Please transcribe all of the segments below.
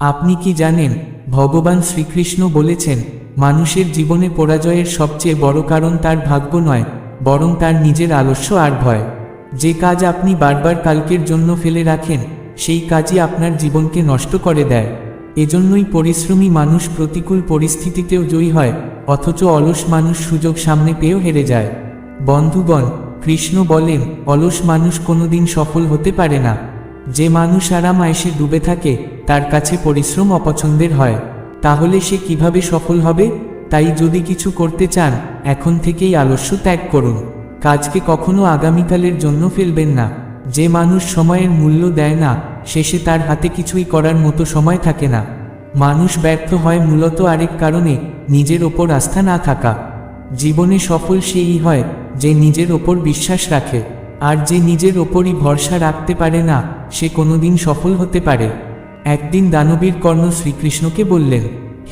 আপনি কি জানেন, ভগবান শ্রীকৃষ্ণ বলেছেন, মানুষের জীবনে পরাজয়ের সবচেয়ে বড় কারণ তার ভাগ্য নয়, বরং তার নিজের আলস্য আর ভয়। যে কাজ আপনি বারবার কালকের জন্য ফেলে রাখেন, সেই কাজই আপনার জীবনকে নষ্ট করে দেয়। এজন্যই পরিশ্রমী মানুষ প্রতিকূল পরিস্থিতিতেও জয়ী হয়, অথচ অলস মানুষ সুযোগ সামনে পেয়েও হেরে যায়। বন্ধুগণ, কৃষ্ণ বলেন, অলস মানুষ কোনোদিন সফল হতে পারে না। যে মানুষ আরাম আয়েসে ডুবে থাকে, তার কাছে পরিশ্রম অপছন্দের হয়, তাহলে সে কীভাবে সফল হবে? তাই যদি কিছু করতে চান, এখন থেকেই আলস্য ত্যাগ করুন। কাজকে কখনো আগামীকালের জন্য ফেলবেন না। যে মানুষ সময়ের মূল্য দেয় না, শেষে তার হাতে কিছুই করার মতো সময় থাকে না। মানুষ ব্যর্থ হয় মূলত আরেক কারণে, নিজের ওপর আস্থা না থাকা। জীবনে সফল সেই হয়, যে নিজের ওপর বিশ্বাস রাখে। আর যে নিজের ওপরই ভরসা রাখতে পারে না, সে কোনোদিন সফল হতে পারে। একদিন দানবীর কর্ণ শ্রীকৃষ্ণকে বললেন,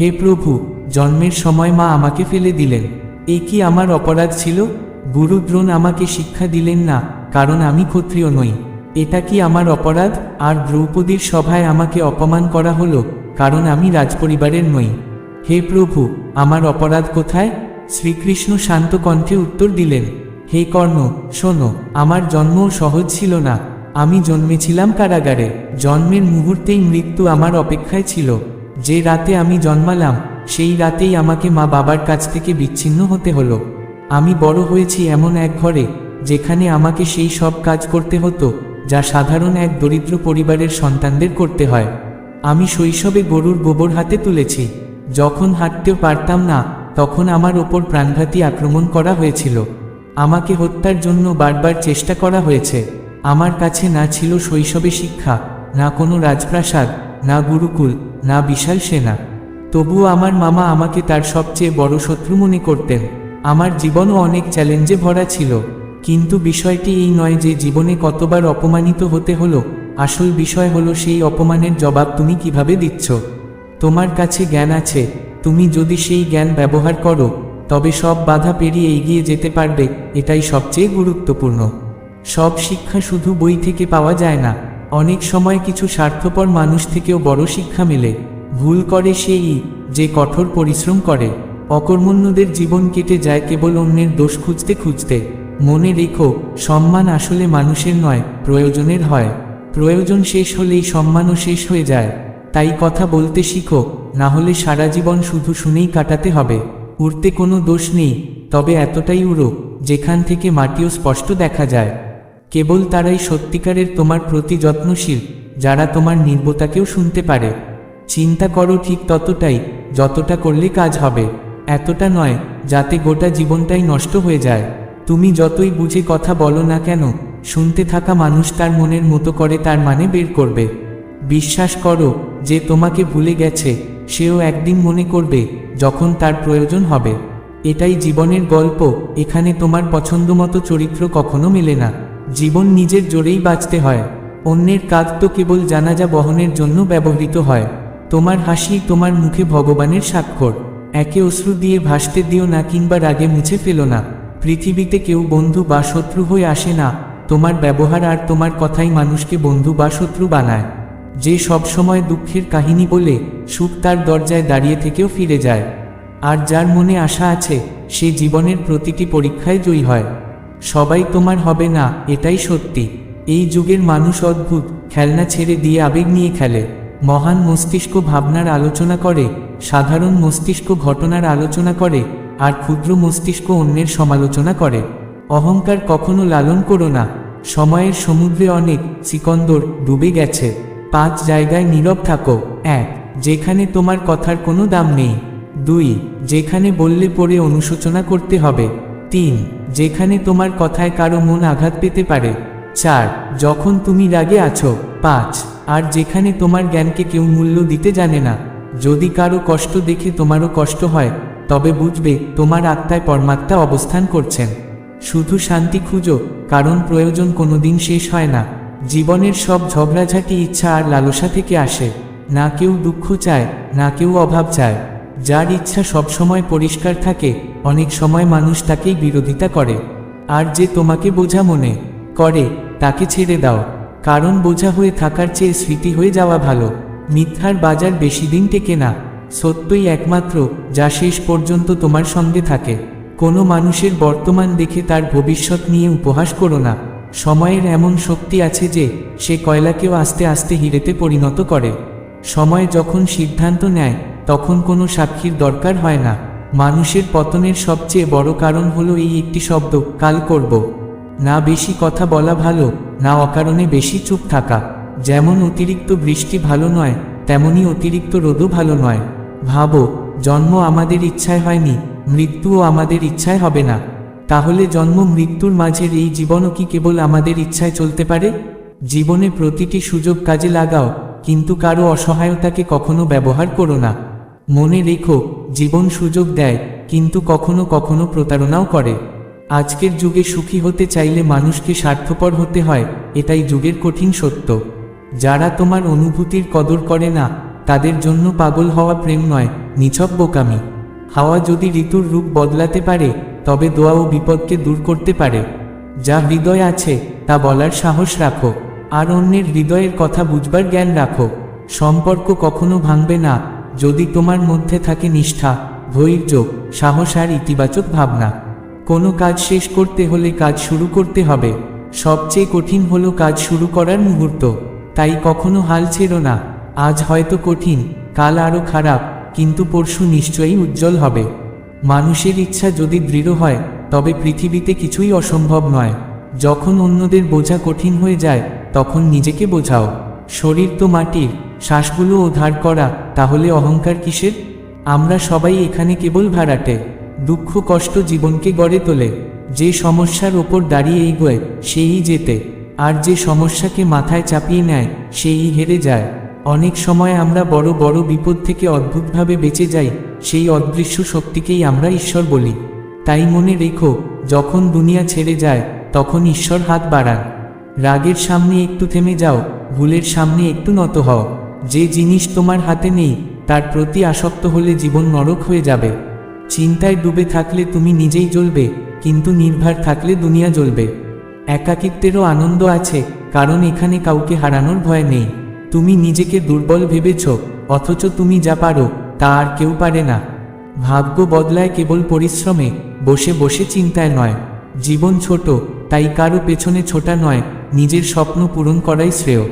হে প্রভু, জন্মের সময় মা আমাকে ফেলে দিলেন। এ কি আমার অপরাধ ছিল? গুরু দ্রোণ আমাকে শিক্ষা দিলেন না, কারণ আমি ক্ষত্রিয় নই। এটা কি আমার অপরাধ? আর দ্রৌপদীর সভায় আমাকে অপমান করা হলো, কারণ আমি রাজপরিবারের নই। হে প্রভু, আমার অপরাধ কোথায়? শ্রীকৃষ্ণ শান্ত কণ্ঠে উত্তর দিলেন হে কর্ণ, শোনো, আমার জন্মও সহজ ছিল না। আমি জন্মেছিলাম কারাগারে। জন্মের মুহূর্তেই মৃত্যু আমার অপেক্ষায় ছিল। যে রাতে আমি জন্মালাম, সেই রাতেই আমাকে মা বাবার কাছ থেকে বিচ্ছিন্ন হতে হলো। আমি বড় হয়েছি এমন এক ঘরে, যেখানে আমাকে সেই সব কাজ করতে হতো, যা সাধারণ এক দরিদ্র পরিবারের সন্তানদের করতে হয়। আমি শৈশবে গরুর গোবর হাতে তুলেছি। যখন হাঁটতেও পারতাম না, তখন আমার ওপর প্রাণঘাতী আক্রমণ করা হয়েছিল। আমাকে হত্যার জন্য বারবার চেষ্টা করা হয়েছে। আমার কাছে না ছিল শৈশবে শিক্ষা, না কোনো রাজপ্রাসাদ, না গুরুকুল, না বিশাল সেনা। তবুও আমার মামা আমাকে তার সবচেয়ে বড় শত্রু মনে করতেন। আমার জীবনও অনেক চ্যালেঞ্জে ভরা ছিল। কিন্তু বিষয়টি এই নয় যে জীবনে কতবার অপমানিত হতে হলো, আসল বিষয় হলো সেই অপমানের জবাব তুমি কীভাবে দিচ্ছ। তোমার কাছে জ্ঞান আছে, তুমি যদি সেই জ্ঞান ব্যবহার করো তবে সব বাধা পেরিয়ে এগিয়ে যেতে পারবে, এটাই সবচেয়ে গুরুত্বপূর্ণ। সব শিক্ষা শুধু বই থেকে পাওয়া যায় না, অনেক সময় কিছু স্বার্থপর মানুষ থেকেও বড় শিক্ষা মেলে। ভুল করে সেই যে কঠোর পরিশ্রম করে, অকর্মণ্যদের জীবন কেটে যায় কেবল অন্যের দোষ খুঁজতে খুঁজতে। মনে রেখো, সম্মান আসলে মানুষের নয়, প্রয়োজনের হয়। প্রয়োজন শেষ হলেই সম্মানও শেষ হয়ে যায়। তাই কথা বলতে শিখো, না হলে সারা জীবন শুধু শুনেই কাটাতে হবে। উড়তে কোনো দোষ নেই, তবে এতটাই উড়ো যেখান থেকে মাটিও স্পষ্ট দেখা যায়। কেবল তারাই সত্যিকারের তোমার প্রতি যত্নশীল, যারা তোমার নির্বতাকেও শুনতে পারে। চিন্তা করো ঠিক ততটাই, যতটা করলে কাজ হবে। এতটা নয়, যাতে গোটা জীবনটাই নষ্ট হয়ে যায়। তুমি যতই বুঝে কথা বলো না কেন, শুনতে থাকা মানুষ তার মনের মতো করে তার মানে বের করবে। বিশ্বাস করো, যে তোমাকে ভুলে গেছে সেও একদিন মনে করবে যখন তার প্রয়োজন হবে। এটাই জীবনের গল্প, এখানে তোমার পছন্দমতো চরিত্র কখনো মেলে না। জীবন নিজের জোরেই বাঁচতে হয়। অন্যের কাজ তো কেবল জানাজা বহনের জন্য ব্যবহৃত হয়। তোমার হাসি তোমার মুখে ভগবানের স্বাক্ষর। একে অশ্রু দিয়ে ভাসতে দিও না কিংবা রাগে মুছে ফেলো না। পৃথিবীতে কেউ বন্ধু বা শত্রু হয়ে আসে না। তোমার ব্যবহার আর তোমার কথাই মানুষকে বন্ধু বা শত্রু বানায়। যে সবসময় দুঃখের কাহিনী বলে সুখ তার দরজায় দাঁড়িয়ে থেকেও ফিরে যায়। আর যার মনে আশা আছে, সে জীবনের প্রতিটি পরীক্ষায় জয়ী হয়। সবাই তোমার হবে না, এটাই সত্যি। এই যুগের মানুষ অদ্ভুত, খেলনা ছেড়ে দিয়ে আবেগ নিয়ে খেলে। মহান মস্তিষ্ক ভাবনার আলোচনা করে, সাধারণ মস্তিষ্ক ঘটনার আলোচনা করে, আর ক্ষুদ্র মস্তিষ্ক অন্যের সমালোচনা করে। অহংকার কখনো লালন করো না। সময়ের সমুদ্রে অনেক সিকন্দর ডুবে গেছে। পাঁচ জায়গায় নীরব থাকো। এক, যেখানে তোমার কথার কোনো দাম নেই। দুই, যেখানে বললে পরে অনুশোচনা করতে হবে। তিন, যেখানে তোমার কথায় কারও মন আঘাত পেতে পারে। চার, যখন তুমি রাগে আছো। পাঁচ, আর যেখানে তোমার জ্ঞানকে কেউ মূল্য দিতে জানে না। যদি কারও কষ্ট দেখে তোমারও কষ্ট হয়, তবে বুঝবে তোমার আত্মায় পরমাত্মা অবস্থান করছেন। শুধু শান্তি খুঁজো, কারণ প্রয়োজন কোনোদিন শেষ হয় না। জীবনের সব ঝগড়াঝাটি ইচ্ছা আর লালসা থেকে আসে। না কেউ দুঃখ চায়, না কেউ অভাব চায়। যার ইচ্ছা সবসময় পরিষ্কার থাকে, অনেক সময় মানুষ তাকেই বিরোধিতা করে। আর যে তোমাকে বোঝা মনে করে, তাকে ছেড়ে দাও। কারণ বোঝা হয়ে থাকার চেয়ে স্মৃতি হয়ে যাওয়া ভালো। মিথ্যার বাজার বেশি দিন টেকে না। সত্যই একমাত্র, যা শেষ পর্যন্ত তোমার সঙ্গে থাকে। কোনো মানুষের বর্তমান দেখে তার ভবিষ্যৎ নিয়ে উপহাস করো না। সময়ের এমন শক্তি আছে যে, সে কয়লাকেও আস্তে আস্তে হিরেতে পরিণত করে। সময় যখন সিদ্ধান্ত নেয়, তখন কোনো সাক্ষীর দরকার হয় না। মানুষের পতনের সবচেয়ে বড় কারণ হলো এই একটি শব্দ, কাল করব। না বেশি কথা বলা ভালো, না অকারণে বেশি চুপ থাকা। যেমন অতিরিক্ত বৃষ্টি ভালো নয়, তেমনি অতিরিক্ত রোদও ভালো নয়। ভাবো, জন্ম আমাদের ইচ্ছায় হয়নি, মৃত্যুও আমাদের ইচ্ছায় হবে না। তাহলে জন্ম মৃত্যুর মাঝের এই জীবনও কি কেবল আমাদের ইচ্ছায় চলতে পারে? জীবনে প্রতিটি সুযোগ কাজে লাগাও, কিন্তু কারও অসহায়তাকে কখনো ব্যবহার করো না। মনে রেখো, জীবন সুযোগ দেয়, কিন্তু কখনো কখনো প্রতারণাও করে। আজকের যুগে সুখী হতে চাইলে মানুষকে স্বার্থপর হতে হয়, এটাই যুগের কঠিন সত্য। যারা তোমার অনুভূতির কদর করে না, তাদের জন্য পাগল হওয়া প্রেম নয়, নিছক বোকামি। হাওয়া যদি ঋতুর রূপ বদলাতে পারে তবে দোয়া ও বিপদকে দূর করতে পারে। যা হৃদয় আছে, তা বলার সাহস রাখো। আর অন্যের হৃদয়ের কথা বুঝবার জ্ঞান রাখো। সম্পর্ক কখনো ভাঙবে না। যদি তোমার মধ্যে থাকে নিষ্ঠা, ধৈর্য, সাহস আর ইতিবাচক ভাবনা। কোনো কাজ শেষ করতে হলে কাজ শুরু করতে হবে। সবচেয়ে কঠিন হলো কাজ শুরু করার মুহূর্ত। তাই কখনো হাল ছেড়ো না। আজ হয়তো কঠিন, কাল আরও খারাপ, কিন্তু পরশু নিশ্চয়ই উজ্জ্বল হবে। মানুষের ইচ্ছা যদি দৃঢ় হয়, তবে পৃথিবীতে কিছুই অসম্ভব নয়। যখন অন্যদের বোঝা কঠিন হয়ে যায়, তখন নিজেকে বোঝাও। শরীর তো মাটির, শ্বাসগুলো ধার করা, তাহলে অহংকার কিসের? আমরা সবাই এখানে কেবল ভাড়াটে। দুঃখ কষ্ট জীবনকে গড়ে তোলে। যে সমস্যার ওপর দাঁড়িয়ে এগোয়, সেই যেতে। আর যে সমস্যাকে মাথায় চাপিয়ে নেয়, সেই হেরে যায়। অনেক সময় আমরা বড় বড় বিপদ থেকে অদ্ভুতভাবে বেঁচে যাই, সেই অদৃশ্য শক্তিকেই আমরা ঈশ্বর বলি। তাই মনে রেখো, যখন দুনিয়া ছেড়ে যায়, তখন ঈশ্বর হাত বাড়ান। রাগের সামনে একটু থেমে যাও, ভুলের সামনে একটু নত হও। যে জিনিস তোমার হাতে নেই, তার প্রতি আসক্ত হলে জীবন নরক হয়ে যাবে। চিন্তায় ডুবে থাকলে তুমি নিজেই জ্বলবে, কিন্তু নির্ভর থাকলে দুনিয়া জ্বলবে। একাকিত্বেরও আনন্দ আছে, কারণ এখানে কাউকে হারানোর ভয় নেই। তুমি নিজেকে দুর্বল ভেবেছ, অথচ তুমি যা পারো, তা আর কেউ পারে না। ভাগ্য বদলায় কেবল পরিশ্রমে, বসে বসে চিন্তায় নয়। জীবন ছোট, তাই কারও পেছনে ছোটা নয়, নিজের স্বপ্ন পূরণ করাই শ্রেয়।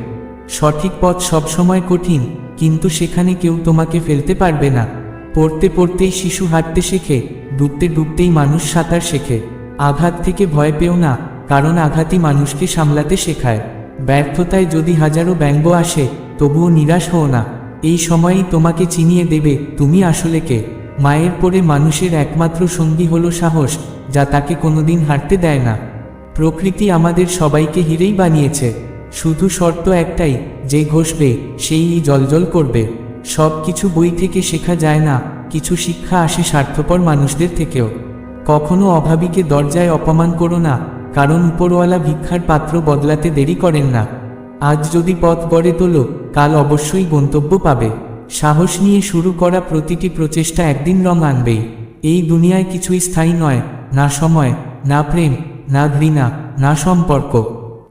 সঠিক পথ সবসময় কঠিন, কিন্তু সেখানে কেউ তোমাকে ফেলতে পারবে না। পড়তে পড়তেই শিশু হাঁটতে শেখে, ডুবতে ডুবতেই মানুষ সাঁতার শেখে। আঘাত থেকে ভয় পেও না, কারণ আঘাতই মানুষকে সামলাতে শেখায়। ব্যর্থতায় যদি হাজারো ব্যঙ্গ আসে, তবুও নিরাশ হও না। এই সময়েই তোমাকে চিনিয়ে দেবে, তুমি আসলে কে। মায়ের পরে মানুষের একমাত্র সঙ্গী হলো সাহস, যা তাকে কোনোদিন হারতে দেয় না। প্রকৃতি আমাদের সবাইকে হিরেই বানিয়েছে। শুধু শর্ত একটাই, যে ঘষবে, সেই জলজল করবে। সব কিছু বই থেকে শেখা যায় না, কিছু শিক্ষা আসে স্বার্থপর মানুষদের থেকেও। কখনো অভাবীকে দরজায় অপমান করো না কারণ উপরওয়ালা ভিক্ষার পাত্র বদলাতে দেরি করেন না। আজ যদি পথ গড়ে তোলো, কাল অবশ্যই গন্তব্য পাবে। সাহস নিয়ে শুরু করা প্রতিটি প্রচেষ্টা একদিন রং আনবেই। এই দুনিয়ায় কিছুই স্থায়ী নয়, না সময়, না প্রেম, না ঘৃণা, না সম্পর্ক।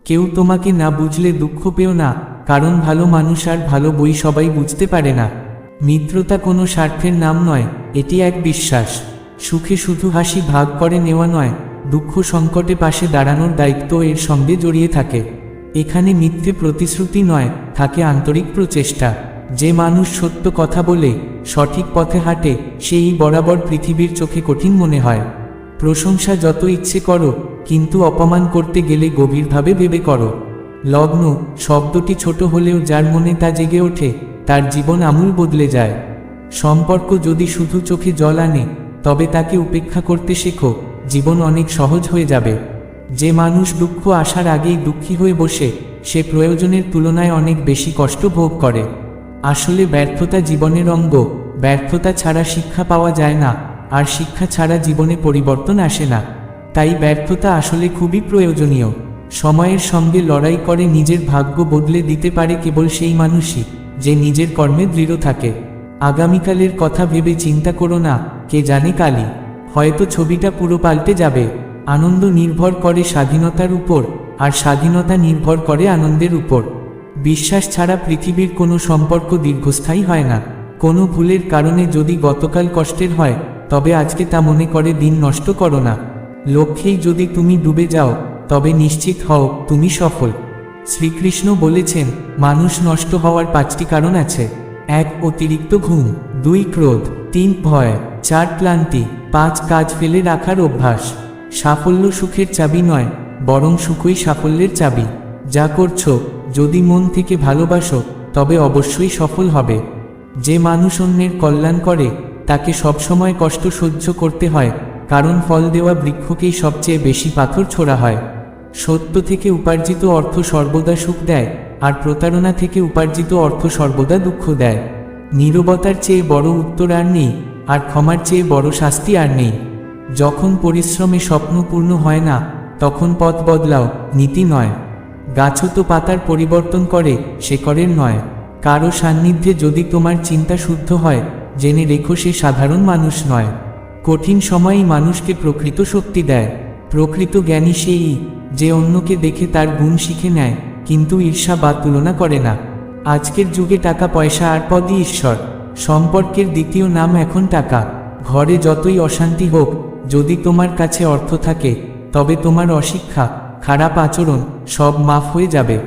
কেউ তোমাকে না বুঝলে দুঃখ পেও না, কারণ ভালো মানুষ আর ভালো বই সবাই বুঝতে পারে না। মিত্রতা কোনো স্বার্থের নাম নয়, এটি এক বিশ্বাস। সুখে শুধু হাসি ভাগ করে নেওয়া নয় দুঃখ সংকটে পাশে দাঁড়ানোর দায়িত্ব এর সঙ্গে জড়িয়ে থাকে। এখানে মিথ্যে প্রতিশ্রুতি নয়, থাকে আন্তরিক প্রচেষ্টা। যে মানুষ সত্য কথা বলে, সঠিক পথে হাঁটে, সেই বরাবর পৃথিবীর চোখে কঠিন মনে হয়। প্রশংসা যত ইচ্ছে করো, কিন্তু অপমান করতে গেলে গভীরভাবে ভেবে করো। লগ্ন, শব্দটি ছোট হলেও যার মনে তা জেগে ওঠে, তার জীবন আমূল বদলে যায়। সম্পর্ক যদি শুধু চোখে জল আনে, তবে তাকে উপেক্ষা করতে শেখো। জীবন অনেক সহজ হয়ে যাবে। যে মানুষ দুঃখ আসার আগেই দুঃখী হয়ে বসে, সে প্রয়োজনের তুলনায় অনেক বেশি কষ্ট ভোগ করে। আসলে ব্যর্থতা জীবনের অঙ্গ, ব্যর্থতা ছাড়া শিক্ষা পাওয়া যায় না, আর শিক্ষা ছাড়া জীবনে পরিবর্তন আসে না। তাই ব্যর্থতা আসলে খুবই প্রয়োজনীয়। সময়ের সঙ্গে লড়াই করে নিজের ভাগ্য বদলে দিতে পারে কেবল সেই মানুষই, যে নিজের কর্মে দৃঢ় থাকে। আগামীকালের কথা ভেবে চিন্তা করো না, কে জানে কালি হয়তো ছবিটা পুরো পাল্টে যাবে। আনন্দ নির্ভর করে স্বাধীনতার উপর, আর স্বাধীনতা নির্ভর করে আনন্দের উপর। বিশ্বাস ছাড়া পৃথিবীর কোনো সম্পর্ক দীর্ঘস্থায়ী হয় না। কোনো ভুলের কারণে যদি গতকাল কষ্টের হয়, তবে আজকে তা মনে করে দিন নষ্ট করো না। লক্ষ্যেই যদি তুমি ডুবে যাও, তবে নিশ্চিত হও, তুমি সফল। শ্রীকৃষ্ণ বলেছেন, মানুষ নষ্ট হওয়ার পাঁচটি কারণ আছে। এক, অতিরিক্ত ঘুম। দুই, ক্রোধ। তিন ভয়, চার ক্লান্তি, পাঁচ কাজ ফেলে রাখার অভ্যাস। সাফল্য সুখের চাবি নয়, বরং সুখই সাফল্যের চাবি। যা করছ, যদি মন থেকে ভালোবাসো, তবে অবশ্যই সফল হবে। যে মানুষ অন্যের কল্যাণ করে, তাকে সবসময় কষ্ট সহ্য করতে হয়, কারণ ফল দেওয়া বৃক্ষকেই সবচেয়ে বেশি পাথর ছোড়া হয়। সত্য থেকে উপার্জিত অর্থ সর্বদা সুখ দেয়, আর প্রতারণা থেকে উপার্জিত অর্থ সর্বদা দুঃখ দেয়। নীরবতার চেয়ে বড় উত্তর আর নেই, আর ক্ষমার চেয়ে বড় শাস্তি আর নেই। যখন পরিশ্রমে স্বপ্ন পূর্ণ হয় না, তখন পথ বদলাও, নীতি নয়। গাছও তো পাতার পরিবর্তন করে শেকড়ের নয়। কারও সান্নিধ্যে যদি তোমার চিন্তা শুদ্ধ হয়, জেনে রেখো সে সাধারণ মানুষ নয়। কঠিন সময়ই মানুষকে প্রকৃত শক্তি দেয়। প্রকৃত জ্ঞানী সেই যে অন্যকে দেখে তার গুণ শিখে নেয়, কিন্তু ঈর্ষা বা তুলনা করে না। আজকের যুগে টাকা, পয়সা আর পদই ঈশ্বর। সম্পর্কের দ্বিতীয় নাম এখন টাকা। ঘরে যতই অশান্তি হোক, যদি তোমার কাছে অর্থ থাকে, তবে তোমার অশিক্ষা, খারাপ আচরণ সব মাফ হয়ে যাবে।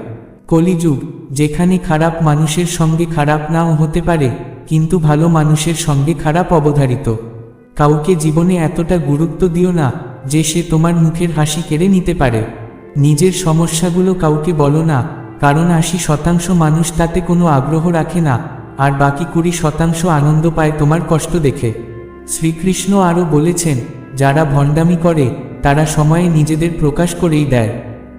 কলিযুগ, যেখানে খারাপ মানুষের সঙ্গে খারাপ নাও হতে পারে, কিন্তু ভালো মানুষের সঙ্গে খারাপ অবধারিত। কাউকে জীবনে এতটা গুরুত্ব দিও না, যে সে তোমার মুখের হাসি কেড়ে নিতে পারে। নিজের সমস্যাগুলো কাউকে বলো না কারণ আশি শতাংশ মানুষ তাতে কোনো আগ্রহ রাখে না, আর বাকি কুড়ি শতাংশ আনন্দ পায় তোমার কষ্ট দেখে। শ্রীকৃষ্ণ আরও বলেছেন, যারা ভণ্ডামি করে, তারা সময়ে নিজেদের প্রকাশ করেই দেয়।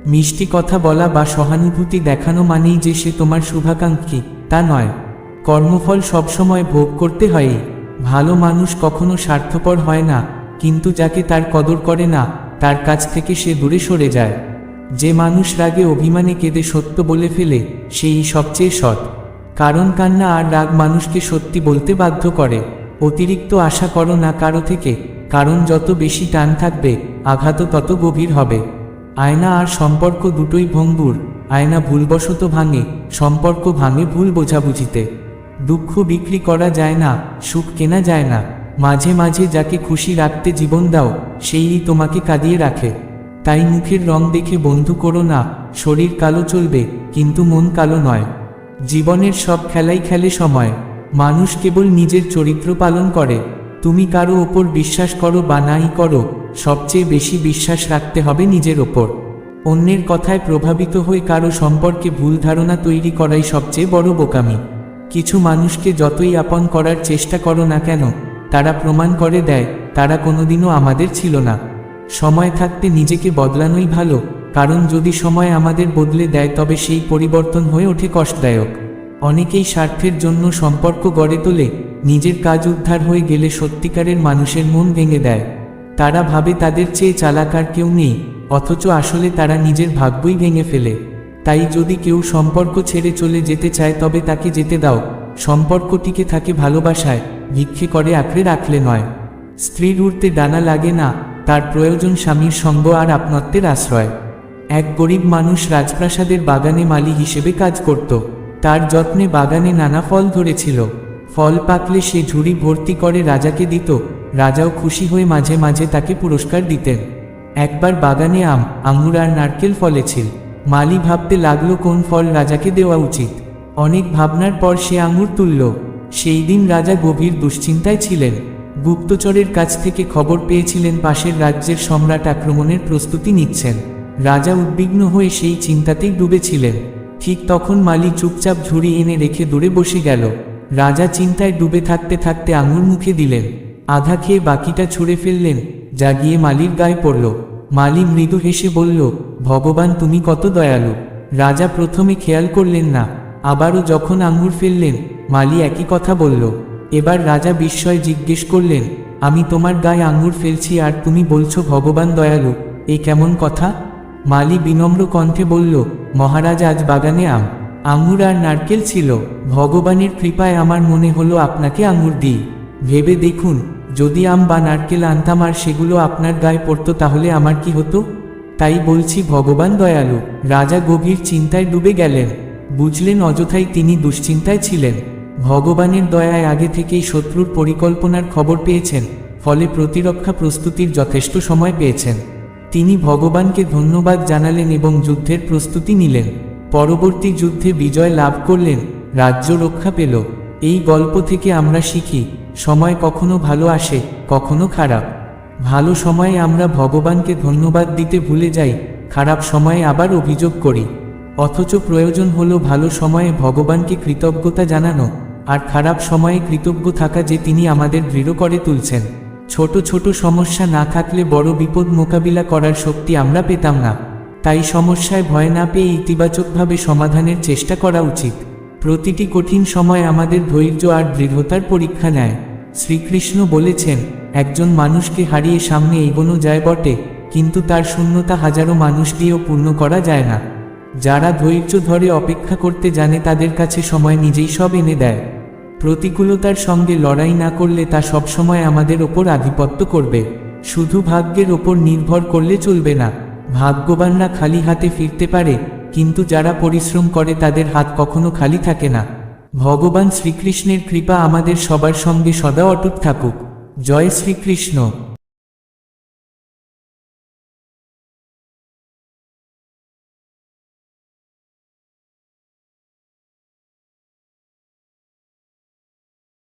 মিষ্টি কথা বলা বা সহানুভূতি দেখানো মানেই যে সে তোমার শুভাকাঙ্ক্ষী, তা নয়। কর্মফল সবসময় ভোগ করতে হয়ই। ভালো মানুষ কখনো স্বার্থপর হয় না, কিন্তু যাকে তার কদর করে না, তার কাছ থেকে সে দূরে সরে যায়। যে মানুষ রাগে অভিমানে কেঁদে সত্য বলে ফেলে, সেই সবচেয়ে সৎ। কারণ কান্না আর রাগ মানুষকে সত্যি বলতে বাধ্য করে। অতিরিক্ত আশা করো না কারও থেকে, কারণ যত বেশি টান থাকবে আঘাতও তত গভীর হবে। আয়না আর সম্পর্ক দুটোই ভঙ্গুর, আয়না ভুলবশত ভাঙে, সম্পর্ক ভাঙে ভুল বোঝাবুঝিতে। দুঃখ বিক্রি করা যায় না, সুখ কেনা যায় না। মাঝে মাঝে যাকে খুশি রাখতে জীবন দাও সেই তোমাকে কাঁদিয়ে রাখে। তাই মুখের রং দেখে বন্ধু করো না, শরীর কালো চলবে, কিন্তু মন কালো নয়। জীবনের সব খেলাই খেলে সময়, মানুষ কেবল নিজের চরিত্র পালন করে, তুমি কারও ওপর বিশ্বাস করো বা নাই করো, সবচেয়ে বেশি বিশ্বাস রাখতে হবে নিজের ওপর। অন্যের কথায় প্রভাবিত হয়ে কারও সম্পর্কে ভুল ধারণা তৈরি করাই সবচেয়ে বড় বোকামি। কিছু মানুষকে যতই আপন করার চেষ্টা করো না কেন, তারা প্রমাণ করে দেয়, তারা কোনোদিনও আমাদের ছিল না। সময় থাকতে নিজেকে বদলানোই ভালো, কারণ যদি সময় আমাদের বদলে দেয় তবে সেই পরিবর্তন হয়ে ওঠে কষ্টদায়ক। অনেকেই স্বার্থের জন্য সম্পর্ক গড়ে তোলে, নিজের কাজ উদ্ধার হয়ে গেলে সত্যিকারের মানুষের মন ভেঙে দেয়। তারা ভাবে তাদের চেয়ে চালাকার কেউ নেই, অথচ আসলে তারা নিজের ভাগ্যই ভেঙে ফেলে। তাই যদি কেউ সম্পর্ক ছেড়ে চলে যেতে চায় তবে তাকে যেতে দাও সম্পর্ক টিকে থাকে ভালোবাসায়, ভিক্ষে করে আঁকড়ে রাখলে নয়। স্ত্রীর উড়তে ডানা লাগে না তার প্রয়োজন স্বামীর সঙ্গ আর আপনত্বের আশ্রয়। এক গরিব মানুষ রাজপ্রাসাদের বাগানে মালি হিসেবে কাজ করত। তার যত্নে বাগানে নানা ফল ধরেছিল। ফল পাকলে সে ঝুড়ি ভর্তি করে রাজাকে দিত। রাজাও খুশি হয়ে মাঝে মাঝে তাকে পুরস্কার দিতেন। একবার বাগানে আম, আঙুর আর নারকেল ফলেছিল। মালি ভাবতে লাগল কোন ফল রাজাকে দেওয়া উচিত। অনেক ভাবনার পর সে আঙুর তুলল। সেই দিন রাজা গভীর দুশ্চিন্তায় ছিলেন। গুপ্তচরের কাছ থেকে খবর পেয়েছিলেন পাশের রাজ্যের সম্রাট আক্রমণের প্রস্তুতি নিচ্ছেন। রাজা উদ্বিগ্ন হয়ে সেই চিন্তাতেই ডুবেছিলেন। ঠিক তখন মালি চুপচাপ ঝুড়ি এনে রেখে দূরে বসে গেল। রাজা চিন্তায় ডুবে থাকতে থাকতে আঙুর মুখে দিলেন। আধা খেয়ে বাকিটা ছুঁড়ে ফেললেন যা গিয়ে মালির গায়ে পড়ল। মালি মৃদু হেসে বলল, ভগবান, তুমি কত দয়ালু। রাজা প্রথমে খেয়াল করলেন না, আবারও যখন আঙুর ফেললেন, মালি একই কথা বলল। এবার রাজা বিস্ময় জিজ্ঞেস করলেন, আমি তোমার গায়ে আঙুর ফেলছি আর তুমি বলছো, ভগবান দয়ালু, এ কেমন কথা? মালি বিনম্র কণ্ঠে বলল, মহারাজ, আজ বাগানে আম, আঙুর আর নারকেল ছিল, ভগবানের কৃপায় আমার মনে হলো আপনাকে আঙুর দিই। ভেবে দেখুন, যদি আম বা নারকেল আনতাম আর সেগুলো আপনার গায়ে পড়তো তাহলে আমার কি হতো? তাই বলছি, ভগবান দয়ালু, রাজা গভীর চিন্তায় ডুবে গেলেন। বুঝলেন, অযথাই তিনি দুশ্চিন্তায় ছিলেন। ভগবানের দয়ায় আগে থেকেই শত্রুর পরিকল্পনার খবর পেয়েছেন, ফলে প্রতিরক্ষা প্রস্তুতির যথেষ্ট সময় পেয়েছেন। তিনি ভগবানকে ধন্যবাদ জানালেন এবং যুদ্ধের প্রস্তুতি নিলেন। পরবর্তী যুদ্ধে বিজয় লাভ করলেন, রাজ্য রক্ষা পেল। এই গল্প থেকে আমরা শিখি, সময় কখনো ভালো আসে, কখনো খারাপ। ভালো সময়ে আমরা ভগবানকে ধন্যবাদ দিতে ভুলে যাই, খারাপ সময়ে আবার অভিযোগ করি। অথচ প্রয়োজন হলো ভালো সময়ে ভগবানকে কৃতজ্ঞতা জানানো। আর খারাপ সময়ে কৃতজ্ঞ থাকা যে তিনি আমাদের দৃঢ় করে তুলছেন। ছোট ছোট সমস্যা না থাকলে বড় বিপদ মোকাবিলা করার শক্তি আমরা পেতাম না। তাই সমস্যায় ভয় না পেয়ে ইতিবাচকভাবে সমাধানের চেষ্টা করা উচিত। প্রতিটি কঠিন সময় আমাদের ধৈর্য আর দৃঢ়তার পরীক্ষা নেয়। শ্রীকৃষ্ণ বলেছেন, একজন মানুষকে হারিয়ে সামনে এগোনো যায় বটে, কিন্তু তার শূন্যতা হাজারো মানুষ দিয়েও পূর্ণ করা যায় না। যারা ধৈর্য ধরে অপেক্ষা করতে জানে তাদের কাছে সময় নিজেই সব এনে দেয়। প্রতিকূলতার সঙ্গে লড়াই না করলে তা সবসময় আমাদের ওপর আধিপত্য করবে। শুধু ভাগ্যের ওপর নির্ভর করলে চলবে না। ভাগ্যবানরা খালি হাতে ফিরতে পারে, কিন্তু যারা পরিশ্রম করে তাদের হাত কখনো খালি থাকে না। ভগবান শ্রীকৃষ্ণের কৃপা আমাদের সবার সঙ্গে সদা অটুট থাকুক। জয় শ্রীকৃষ্ণ।